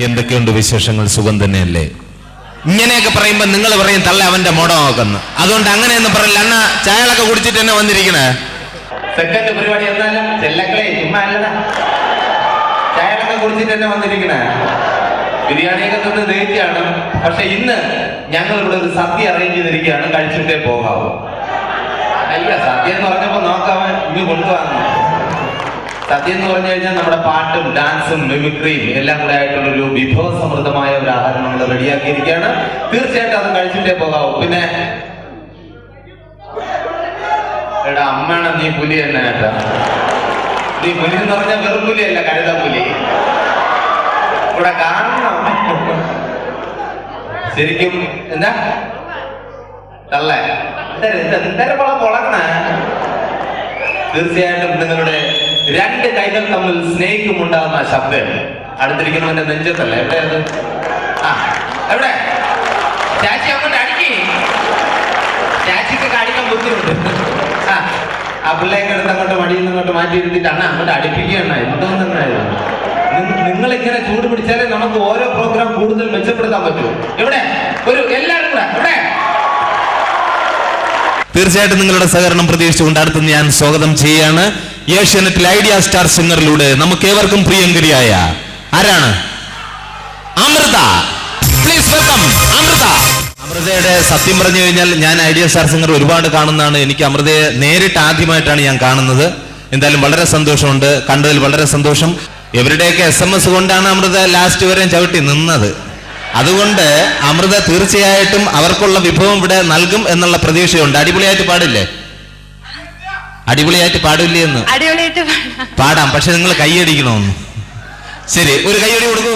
എന്തൊക്കെയുണ്ട് വിശേഷങ്ങൾ? സുഖം തന്നെയല്ലേ? ഇങ്ങനെയൊക്കെ പറയുമ്പോ നിങ്ങൾ പറയും തള്ള അവന്റെ മോടമാക്കുന്നു. അതുകൊണ്ട് അങ്ങനെയൊന്നും പറയില്ല. അണ്ണ ചായകളൊക്കെ കുടിച്ചിട്ട് തന്നെ വന്നിരിക്കണേ? സെക്കൻഡ് പരിപാടി അല്ലടാ. തന്നെ ബിരിയാണിയൊക്കെ തൊട്ട് ദഹിച്ചാണ് പക്ഷെ ഇന്ന് ഞങ്ങൾ ഇവിടെ ഒരു സദ്യ അറേഞ്ച് ചെയ്തിരിക്കുകയാണ്. കഴിച്ചിട്ടേ പോകാവൂ. അല്ല സദ്യ എന്ന് പറഞ്ഞപ്പോ നോക്കാമൻ ഇന്ന് കൊണ്ടുപോകാന്ന് സദ്യ എന്ന് പറഞ്ഞു കഴിഞ്ഞാൽ നമ്മുടെ പാട്ടും ഡാൻസും മിമിക്രിയും എല്ലാം കൂടെ ആയിട്ടുള്ള ഒരു വിഭവ സമൃദ്ധമായ ഒരു ആഹാരം നമ്മൾ റെഡിയാക്കിയിരിക്കുകയാണ്. തീർച്ചയായിട്ടും അത് കഴിച്ചിട്ടേ പോകാവൂ. പിന്നെ എടാ അമ്മയാണ് നീ പുലി തന്നെ കേട്ടാ. നീ പുലി എന്ന് പറഞ്ഞാൽ വെറും പുലിയല്ല കഴുത പുലി ഇവിടെ കാണണം. ശരിക്കും എന്താ? തള്ളേ. എന്തായാലും എന്തായാലും പൊളക്കണ? തീർച്ചയായിട്ടും നിങ്ങളുടെ രണ്ട് കൈകൾ തമ്മിൽ സ്നേഹിക്കും ഉണ്ടാകുന്ന ശബ്ദം. അടുത്തിരിക്കുന്നവന്റെ നെഞ്ചത്തല്ല? എവിടെ ആ എവിടെ? ചാച്ചി അങ്ങോട്ട് അടിക്കി. ചാച്ചിക്കൊക്കെ അടിക്കാൻ ബുദ്ധിമുട്ട്. ആ ആ പിള്ളേക്ക് എടുത്ത് അങ്ങോട്ട് മടിയിൽ നിന്ന് അങ്ങോട്ട് മാറ്റി ഇരുത്തിട്ട് അണ്ണ അങ്ങോട്ട് അടുപ്പിക്കുകയാണ് നിങ്ങൾ ഇങ്ങനെ ചൂട് പിടിച്ചാലേ നമുക്ക് ഓരോ പ്രോഗ്രാം കൂടുതൽ മെച്ചപ്പെടുത്താൻ പറ്റൂ. എവിടെ? ഒരു എല്ലാവരും കൂടെ എവിടെ? തീർച്ചയായിട്ടും നിങ്ങളുടെ സഹകരണം പ്രതീക്ഷിച്ചുകൊണ്ട് അടുത്ത് ഞാൻ സ്വാഗതം ചെയ്യാണ് ഏഷ്യാനെറ്റിൽ ഐഡിയ സ്റ്റാർ സിംഗറിലൂടെ നമുക്ക് ഏവർക്കും പ്രിയങ്കരിയായ ആരാണ്? അമൃത. Please welcome Amrita. അമൃതയുടെ സത്യം പറഞ്ഞു കഴിഞ്ഞാൽ ഞാൻ ഐഡിയ സ്റ്റാർ സിംഗർ ഒരുപാട് കാണുന്നതാണ്. എനിക്ക് അമൃതയെ നേരിട്ട് ആദ്യമായിട്ടാണ് ഞാൻ കാണുന്നത്. എന്തായാലും വളരെ സന്തോഷമുണ്ട്. കണ്ടതിൽ വളരെ സന്തോഷം. ഇവരുടെയൊക്കെ എസ് എം എസ് കൊണ്ടാണ് അമൃത ലാസ്റ്റ് വരെ ചവിട്ടി നിന്നത്? അതുകൊണ്ട് അമൃത തീർച്ചയായിട്ടും അവർക്കുള്ള വിഭവം ഇവിടെ നൽകും എന്നുള്ള പ്രതീക്ഷയുണ്ട്. അടിപൊളിയായിട്ട് പാടില്ലേ? അടിപൊളിയായിട്ട് പാടില്ലേ എന്ന്? അടിപൊളിയായിട്ട് പാടാം. പക്ഷെ നിങ്ങൾ കൈയടിക്കണമെന്ന് ശരി ഒരു കൈയടി കൊടുക്കൂ.